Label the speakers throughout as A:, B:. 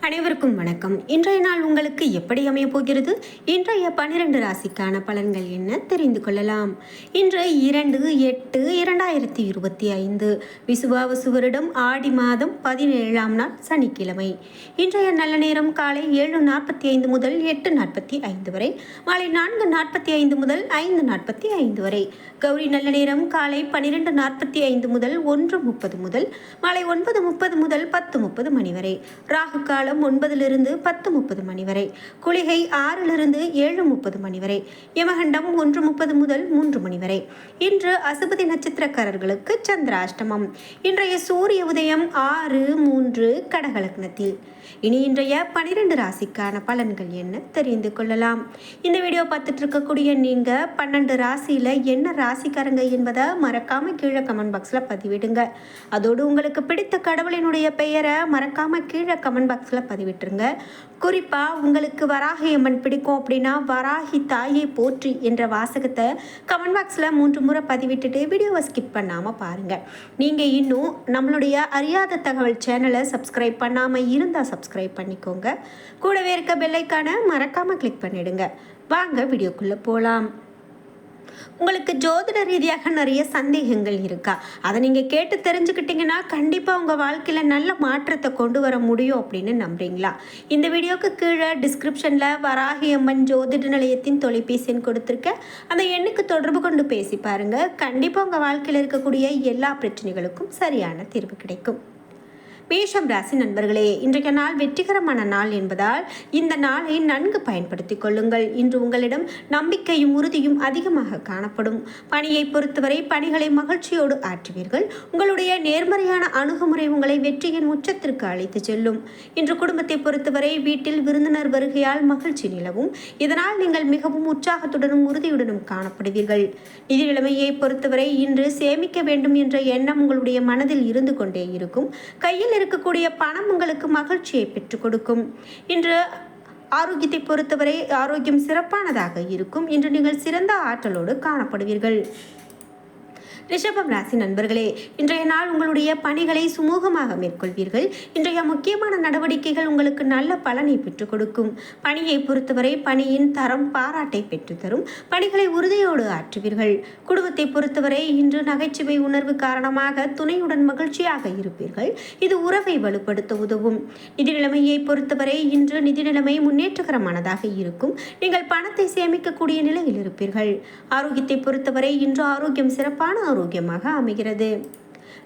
A: அனைவருக்கும் வணக்கம். இன்றைய நாள் உங்களுக்கு எப்படி அமைய போகிறது? இன்றைய பனிரெண்டு ராசிக்கான பலன்கள் என்ன? தெரிந்து கொள்ளலாம். இன்று இரண்டு எட்டு இரண்டாயிரத்தி இருபத்தி ஐந்து. விசுவாவசு வருடம் ஆடி மாதம் பதினேழாம் நாள் சனிக்கிழமை. இன்றைய நல்ல நேரம் காலை ஏழு நாற்பத்தி ஐந்து முதல் எட்டு நாற்பத்தி ஐந்து வரை. மாலை நான்கு நாற்பத்தி ஐந்து முதல் ஐந்து நாற்பத்தி ஐந்து வரை. கௌரி நல்ல நேரம் காலை பன்னிரெண்டு நாற்பத்தி ஐந்து முதல் ஒன்று முப்பது முதல். மாலை ஒன்பது முப்பது முதல் பத்து முப்பது மணி வரை. ராகு காலம் ஒன்பதிலிருந்து பத்து முப்பது மணி வரை. குளிகை ஆறிலிருந்து ஏழு முப்பது மணி வரை. யமகண்டம் ஒன்று முப்பது முதல் மூன்று மணி வரை. இன்று அசுபதி நட்சத்திரக்காரர்களுக்கு சந்திராஷ்டமம். இன்றைய சூரிய உதயம் ஆறு மூன்று கடகலக்னத்தில். இனி இன்றைய பனிரெண்டு ராசிக்கான பலன்கள் என்ன தெரிந்து கொள்ளலாம். இந்த வீடியோ பார்த்துட்டு இருக்கக்கூடிய நீங்க பன்னெண்டு ராசியில என்ன ராசிக்காரங்க என்பதை மறக்காம கீழே கமெண்ட் பாக்ஸ்ல பதிவிடுங்க. அதோடு உங்களுக்கு பிடித்த கடவுளினுடைய பெயரை மறக்காம கீழே கமெண்ட் பாக்ஸ்ல பதிவிட்டுருங்க. குறிப்பா உங்களுக்கு வராகி அம்மன் பிடிக்கும் அப்படின்னா வராகி தாயை போற்றி என்ற வாசகத்தை கமெண்ட் பாக்ஸில் மூன்று முறை பதிவிட்டுட்டு வீடியோவை ஸ்கிப் பண்ணாமல் பாருங்கள் நீங்கள் இன்னும் நம்மளுடைய அறியாத தகவல் சேனலை சப்ஸ்கிரைப் பண்ணாமல் இருந்தால் சப்ஸ்கிரைப் பண்ணிக்கோங்க. கூடவே இருக்க பெல்லைக்கான மறக்காமல் கிளிக் பண்ணிடுங்க. வாங்க வீடியோக்குள்ளே போகலாம் உங்களுக்கு ஜோதிட ரீதியாக நிறைய சந்தேகங்கள் இருக்கா? அதை நீங்கள் கேட்டு தெரிஞ்சுக்கிட்டீங்கன்னா கண்டிப்பாக உங்கள் வாழ்க்கையில் நல்ல மாற்றத்தை கொண்டு வர முடியும் அப்படின்னு நம்புறீங்களா? இந்த வீடியோவுக்கு கீழே டிஸ்கிரிப்ஷனில் வராகி அம்மன் ஜோதிட நிலையத்தின் தொலைபேசின்னு கொடுத்துருக்கேன் அந்த எண்ணுக்கு தொடர்பு கொண்டு பேசி பாருங்கள் கண்டிப்பாக உங்கள் வாழ்க்கையில் இருக்கக்கூடிய எல்லா பிரச்சனைகளுக்கும் சரியான தீர்வு கிடைக்கும். மேஷம் ராசி நண்பர்களே இன்றைய நாள் வெற்றிகரமான நாள் என்பதால் இந்த நாளை நன்கு பயன்படுத்திக் கொள்ளுங்கள். இன்று உங்களிடம் நம்பிக்கையும் உறுதியும் அதிகமாக காணப்படும். பணியை பொறுத்தவரை பணிகளை மகிழ்ச்சியோடு ஆற்றுவீர்கள். உங்களுடைய நேர்மறையான அணுகுமுறை உங்களை வெற்றியின் உச்சத்திற்கு அழைத்து செல்லும். இன்று குடும்பத்தை பொறுத்தவரை வீட்டில் விருந்தினர் வருகையால் மகிழ்ச்சி நிலவும். இதனால் நீங்கள் மிகவும் உற்சாகத்துடனும் உறுதியுடனும் காணப்படுவீர்கள். நிதி நிலைமையை பொறுத்தவரை இன்று சேமிக்க வேண்டும் என்ற எண்ணம் உங்களுடைய மனதில் இருந்து கொண்டே இருக்கும். கையில் இருக்கக்கூடிய பணம் உங்களுக்கு மகிழ்ச்சியை பெற்றுக் கொடுக்கும். இன்று ஆரோக்கியத்தை பொறுத்தவரை ஆரோக்கியம் சிறப்பானதாக இருக்கும். இன்று நீங்கள் சிறந்த ஆற்றலோடு காணப்படுவீர்கள். ரிஷபம் ராசி நண்பர்களே இன்றைய நாள் உங்களுடைய பணிகளை சுமூகமாக மேற்கொள்வீர்கள். இன்றைய முக்கியமான நடவடிக்கைகள் உங்களுக்கு நல்ல பலனை பெற்றுக் கொடுக்கும். பணியை பொறுத்தவரை பணியின் தரம் பாராட்டை பெற்றுத்தரும். பணிகளை உறுதியோடு ஆற்றுவீர்கள். குடும்பத்தை பொறுத்தவரை இன்று நகைச்சுவை உணர்வு காரணமாக துணையுடன் மகிழ்ச்சியாக இருப்பீர்கள். இது உறவை வலுப்படுத்த உதவும். நிதி நிலைமையை பொறுத்தவரை இன்று நிதி நிலைமை முன்னேற்றகரமானதாக இருக்கும். நீங்கள் பணத்தை சேமிக்கக்கூடிய நிலையில் இருப்பீர்கள். ஆரோக்கியத்தை பொறுத்தவரை இன்று ஆரோக்கியம் சிறப்பான ஆரோக்கியமாக அமைகிறது.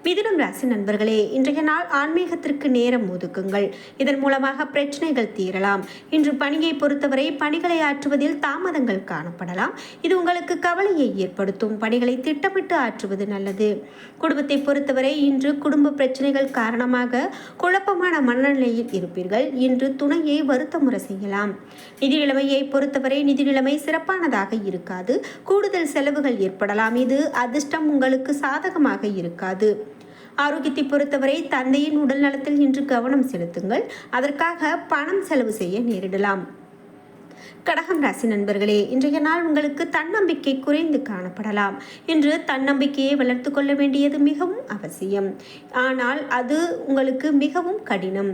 A: மிதுனம் ராசி நண்பர்களே இன்றைய நாள் ஆன்மீகத்திற்கு நேரம் ஒதுக்குங்கள். இதன் மூலமாக பிரச்சனைகள் தீரலாம். இன்று பணியை பொறுத்தவரை பணிகளை ஆற்றுவதில் தாமதங்கள் காணப்படலாம். இது உங்களுக்கு கவலையை ஏற்படுத்தும். பணிகளை திட்டமிட்டு ஆற்றுவது நல்லது. குடும்பத்தை பொறுத்தவரை இன்று குடும்ப பிரச்சனைகள் காரணமாக குழப்பமான மனநிலையில் இருப்பீர்கள். இன்று துணையை வருத்தமுறை செய்யலாம். நிதி நிலைமையை பொறுத்தவரை நிதி நிலைமை சிறப்பானதாக இருக்காது. கூடுதல் செலவுகள் ஏற்படலாம். இது அதிர்ஷ்டம் உங்களுக்கு சாதகமாக இருக்காது. ஆரோக்கியத்தை பொறுத்தவரை தந்தையின் உடல் நலத்தில் இன்று கவனம் செலுத்துங்கள். அதற்காக பணம் செலவு செய்ய நேரிடலாம். கடகம் ராசி நண்பர்களே இன்றைய நாள் உங்களுக்கு தன்னம்பிக்கை குறைந்து காணப்படலாம் இன்று தன்னம்பிக்கையை வளர்த்து கொள்ள வேண்டியது மிகவும் அவசியம். ஆனால் அது உங்களுக்கு மிகவும் கடினம்.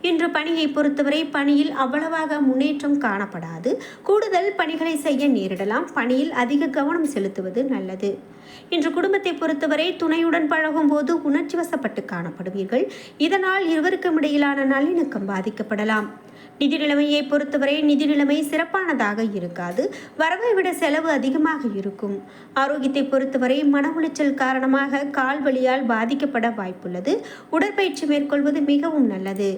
A: இன்று பணியை பொறுத்தவரை பணியில் அவ்வளவாக முன்னேற்றம் காணப்படாது. கூடுதல் பணிகளை செய்ய நேரிடலாம். பணியில் அதிக கவனம் செலுத்துவது நல்லது. இன்று குடும்பத்தை பொறுத்தவரை துணையுடன் பழகும் போது உணர்ச்சி வசப்பட்டு காணப்படுவீர்கள். இதனால் இருவருக்கும் இடையிலான நல்லிணக்கம் பாதிக்கப்படலாம். நிதி நிலைமையை பொறுத்தவரை நிதி நிலைமை சிறப்பானதாக இருக்காது. வரவை விட செலவு அதிகமாக இருக்கும். ஆரோக்கியத்தை பொறுத்தவரை மன உளைச்சல் காரணமாக கால் வலியால் பாதிக்கப்பட வாய்ப்புள்ளது. உடற்பயிற்சி மேற்கொள்வது மிகவும் நல்லது.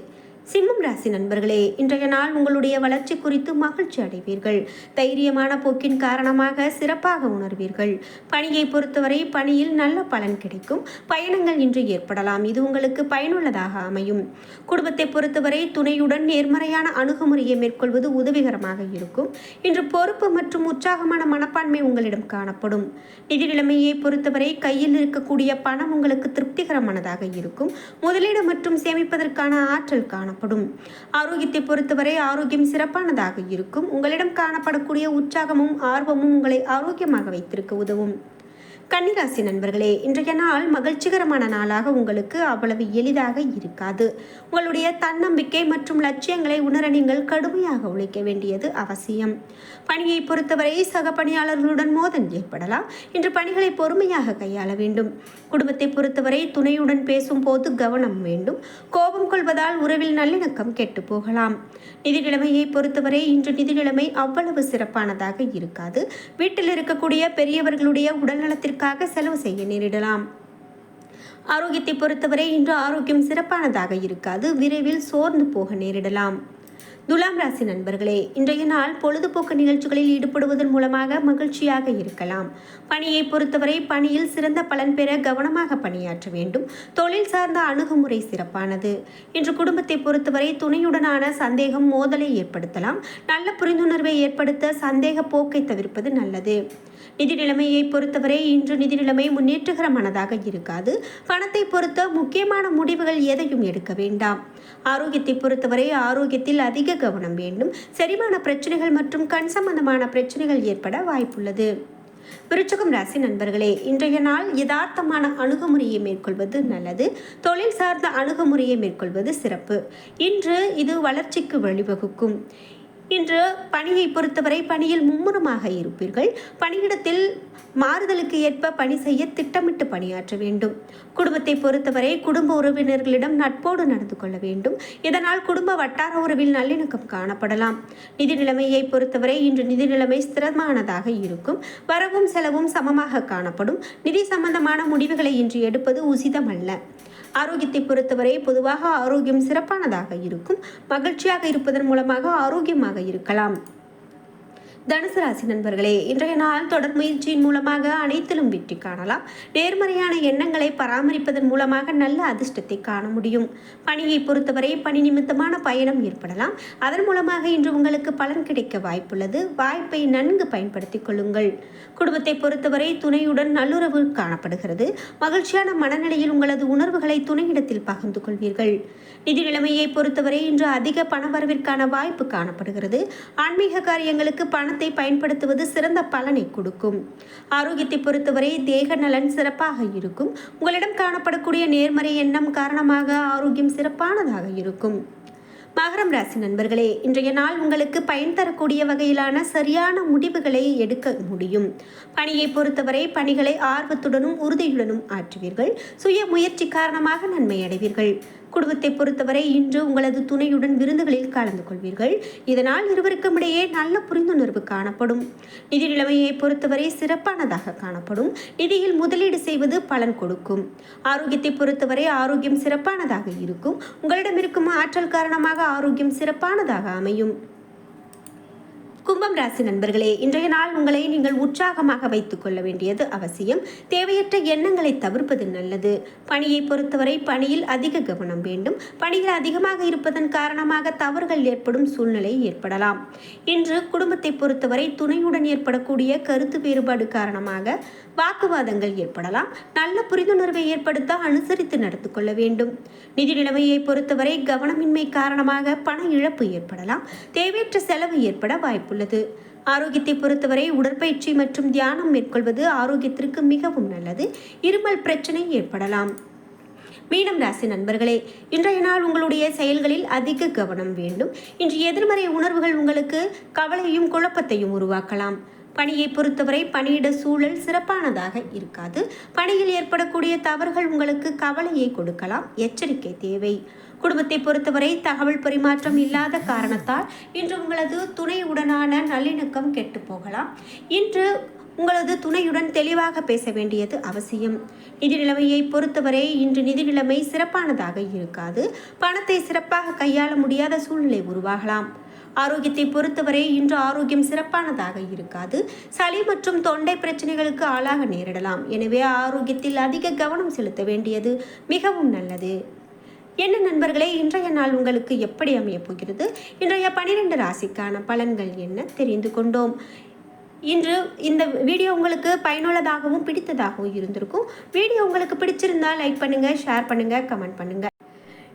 A: சிம்மம் ராசி நண்பர்களே இன்றைய நாள் உங்களுடைய வளர்ச்சி குறித்து மகிழ்ச்சி அடைவீர்கள். தைரியமான போக்கின் காரணமாக சிறப்பாக உணர்வீர்கள். பணியை பொறுத்தவரை பணியில் நல்ல பலன் கிடைக்கும். பயணங்கள் இன்று ஏற்படலாம். இது உங்களுக்கு பயனுள்ளதாக அமையும். குடும்பத்தை பொறுத்தவரை துணையுடன் நேர்மறையான அணுகுமுறையை மேற்கொள்வது உதவிகரமாக இருக்கும். இன்று பொறுப்பு மற்றும் உற்சாகமான மனப்பான்மை உங்களிடம் காணப்படும். நிதி நிலைமையை பொறுத்தவரை கையில் இருக்கக்கூடிய பணம் உங்களுக்கு திருப்திகரமானதாக இருக்கும். முதலீடு மற்றும் சேமிப்பதற்கான ஆற்றல் காணும் காணப்படும். ஆரோக்கியத்தை பொறுத்தவரை ஆரோக்கியம் சிறப்பானதாக இருக்கும். உங்களிடம் காணப்படக்கூடிய உற்சாகமும் ஆர்வமும் உங்களை ஆரோக்கியமாக வைத்திருக்க உதவும். கன்னிராசி நண்பர்களே இன்றைய நாள் மகிழ்ச்சிகரமான நாளாக உங்களுக்கு அவ்வளவு எளிதாக இருக்காது. உங்களுடைய தன்னம்பிக்கை மற்றும் லட்சியங்களை உணர நீங்கள் கடுமையாக உழைக்க வேண்டியது அவசியம். பணியை பொறுத்தவரை சக பணியாளர்களுடன் மோதல் ஏற்படலாம். இன்று பணிகளை பொறுமையாக கையாள வேண்டும். குடும்பத்தை பொறுத்தவரை துணையுடன் பேசும் போது கவனம் வேண்டும். கோபம் கொள்வதால் உறவில் நல்லிணக்கம் கெட்டு போகலாம். நிதி நிலைமையை பொறுத்தவரை இன்று நிதி நிலைமை அவ்வளவு சிறப்பானதாக இருக்காது. வீட்டில் இருக்கக்கூடிய பெரியவர்களுடைய உடல்நலத்திற்காக செலவு செய்ய நேரிடலாம். ஆரோக்கியத்தை பொறுத்தவரை இன்று ஆரோக்கியம் சிறப்பானதாக இருக்காது விரைவில் சோர்ந்து போக நேரிடலாம். துலாம் ராசி நண்பர்களே இன்றைய நாள் பொழுதுபோக்கு நிகழ்ச்சிகளில் ஈடுபடுவதன் மூலமாக மகிழ்ச்சியாக இருக்கலாம். பணியை பொறுத்தவரை பணியில் சிறந்த பலன் பெற கவனமாக பணியாற்ற வேண்டும். தொழில் சார்ந்த அணுகுமுறை சிறப்பானது. இன்று குடும்பத்தை பொறுத்தவரை துணையுடனான சந்தேகம் மோதலை ஏற்படுத்தலாம். நல்ல புரிந்துணர்வை ஏற்படுத்த சந்தேக போக்கை தவிர்ப்பது நல்லது. நிதி நிலைமையை பொறுத்தவரை இன்று நிதி நிலைமை முன்னேற்றகரமானதாக இருக்காது. பணத்தை பொறுத்த முக்கியமான முடிவுகள் எதையும் எடுக்க வேண்டாம். ஆரோக்கியத்தை பொறுத்தவரை ஆரோக்கியத்தில் அதிக கவனம் வேண்டும். செரிமான பிரச்சனைகள் மற்றும் கண் சம்பந்தமான பிரச்சனைகள் ஏற்பட வாய்ப்புள்ளது. விருச்சகம் ராசி நண்பர்களே இன்றைய நாள் யதார்த்தமான அணுகுமுறையை மேற்கொள்வது நல்லது. தொழில் சார்ந்த அணுகுமுறையை மேற்கொள்வது சிறப்பு. இன்று இது வளர்ச்சிக்கு வழிவகுக்கும். இன்று பணியை பொறுத்தவரை பணியில் மும்முரமாக இருப்பீர்கள். பணியிடத்தில் மாறுதலுக்கு ஏற்ப பணி செய்ய திட்டமிட்டு பணியாற்ற வேண்டும். குடும்பத்தை பொறுத்தவரை குடும்ப உறவினர்களிடம் நட்போடு நடந்து கொள்ள வேண்டும். இதனால் குடும்ப வட்டார உறவில் நல்லிணக்கம் காணப்படலாம். நிதி நிலைமையை பொறுத்தவரை இன்று நிதி நிலைமை ஸ்திரமானதாக இருக்கும். வரவும் செலவும் சமமாக காணப்படும். நிதி சம்பந்தமான முடிவுகளை இன்று எடுப்பது உசிதமல்ல. ஆரோக்கியத்தை பொறுத்தவரை பொதுவாக ஆரோக்கியம் சிறப்பானதாக இருக்கும். மகிழ்ச்சியாக இருப்பதன் மூலமாக ஆரோக்கியமாக இருக்கலாம். தனுசு ராசி நண்பர்களே இன்றைய நாள் தொடர் முயற்சியின் மூலமாக அனைத்திலும் வெற்றி காணலாம். நேர்மறையான எண்ணங்களை பராமரிப்பதன் மூலமாக நல்ல அதிர்ஷ்டத்தை காண முடியும். பணியை பொறுத்தவரை பணி நிமித்தமான பயணம் ஏற்படலாம். அதன் மூலமாக இன்று உங்களுக்கு பலன் கிடைக்க வாய்ப்புள்ளது. வாய்ப்பை நன்கு பயன்படுத்திக் கொள்ளுங்கள். குடும்பத்தை பொறுத்தவரை துணையுடன் நல்லுறவு காணப்படுகிறது. மகிழ்ச்சியான மனநிலையில் உங்களது உணர்வுகளை துணையிடத்தில் பகிர்ந்து கொள்வீர்கள். நிதி நிலைமையை பொறுத்தவரை இன்று அதிக பணவரவிற்கான வாய்ப்பு காணப்படுகிறது. ஆன்மீக காரியங்களுக்கு பணத்தை பயன்படுத்துவது சிறந்த பலனை கொடுக்கும். ஆரோக்கியத்தை பொறுத்தவரை தேக நலன் சிறப்பாக இருக்கும். உங்களிடம் காணப்படக்கூடிய நேர்மறை எண்ணம் காரணமாக ஆரோக்கியம் சிறப்பானதாக இருக்கும். மகரம் ராசி நண்பர்களே இன்றைய நாள் உங்களுக்கு பயன் தரக்கூடிய வகையிலான சரியான முடிவுகளை எடுக்க முடியும். பணியை பொறுத்தவரை பணிகளை ஆர்வத்துடனும் உறுதியுடனும் ஆற்றுவீர்கள். சுய முயற்சி காரணமாக நன்மை அடைவீர்கள் குடும்பத்தை பொறுத்தவரை இன்று உங்களது துணையுடன் விருந்துகளில் கலந்து கொள்வீர்கள். இதனால் இருவருக்கும் இடையே நல்ல புரிந்துணர்வு காணப்படும். நிதி நிலைமையை பொறுத்தவரை சிறப்பானதாக காணப்படும். நிதியில் முதலீடு செய்வது பலன் கொடுக்கும். ஆரோக்கியத்தை பொறுத்தவரை ஆரோக்கியம் சிறப்பானதாக இருக்கும். உங்களிடம் இருக்கும் ஆற்றல் காரணமாக ஆரோக்கியம் சிறப்பானதாக அமையும். கும்பம் ராசி நண்பர்களே இன்றைய நாள் உங்களை நீங்கள் உற்சாகமாக வைத்துக் கொள்ள வேண்டியது அவசியம். தேவையற்ற எண்ணங்களை தவிர்ப்பது நல்லது. பணியை பொறுத்தவரை பணியில் அதிக கவனம் வேண்டும். பணியில் அதிகமாக இருப்பதன் காரணமாக தவறுகள் ஏற்படும் சூழ்நிலை ஏற்படலாம். இன்று குடும்பத்தை பொறுத்தவரை துணையுடன் ஏற்படக்கூடிய கருத்து வேறுபாடு காரணமாக வாக்குவாதங்கள் ஏற்படலாம். நல்ல புரிந்துணர்வை ஏற்படுத்த அனுசரித்து நடந்து கொள்ள வேண்டும். நிதி நிலைமையை பொறுத்தவரை கவனமின்மை காரணமாக பண இழப்பு ஏற்படலாம். தேவையற்ற செலவு ஏற்பட வாய்ப்புள்ளது. ஆரோக்கியத்தை பொறுத்தவரை உடற்பயிற்சி மற்றும் தியானம் மேற்கொள்வது ஆரோக்கியத்திற்கு மிகவும் நல்லது. இருமல் பிரச்சனை ஏற்படலாம். மீனம் ராசி நண்பர்களே இன்றைய நாள் உங்களுடைய செயல்களில் அதிக கவனம் வேண்டும். இன்று எதிர்மறை உணர்வுகள் உங்களுக்கு கவலையும் குழப்பத்தையும் உருவாக்கலாம். பணியை பொறுத்தவரை பணியிட சூழல் சிறப்பானதாக இருக்காது. பணியில் ஏற்படக்கூடிய தவறுகள் உங்களுக்கு கவலையை கொடுக்கலாம். எச்சரிக்கை தேவை. குடும்பத்தை பொறுத்தவரை தகவல் பரிமாற்றம் இல்லாத காரணத்தால் இன்று உங்களது துணையுடனான நல்லிணக்கம் கெட்டு போகலாம். இன்று உங்களது துணையுடன் தெளிவாக பேச வேண்டியது அவசியம். நிதி நிலைமையை பொறுத்தவரை இன்று நிதி நிலைமை சிறப்பானதாக இருக்காது. பணத்தை சிறப்பாக கையாள முடியாத சூழ்நிலை உருவாகலாம். ஆரோக்கியத்தை பொறுத்தவரை இன்று ஆரோக்கியம் சிறப்பானதாக இருக்காது. சளி மற்றும் தொண்டை பிரச்சனைகளுக்கு ஆளாக நேரிடலாம். எனவே ஆரோக்கியத்தில் அதிக கவனம் செலுத்த வேண்டியது மிகவும் நல்லது. என்ன நண்பர்களே இன்றைய நாள் உங்களுக்கு எப்படி அமையப் போகிறது? இன்றைய பனிரெண்டு ராசிக்கான பலன்கள் என்ன தெரிந்து கொண்டோம். இன்று இந்த வீடியோ உங்களுக்கு பயனுள்ளதாகவும் பிடித்ததாகவும் இருந்திருக்கும். வீடியோ உங்களுக்கு பிடிச்சிருந்தால் லைக் பண்ணுங்கள் ஷேர் பண்ணுங்கள் கமெண்ட் பண்ணுங்கள்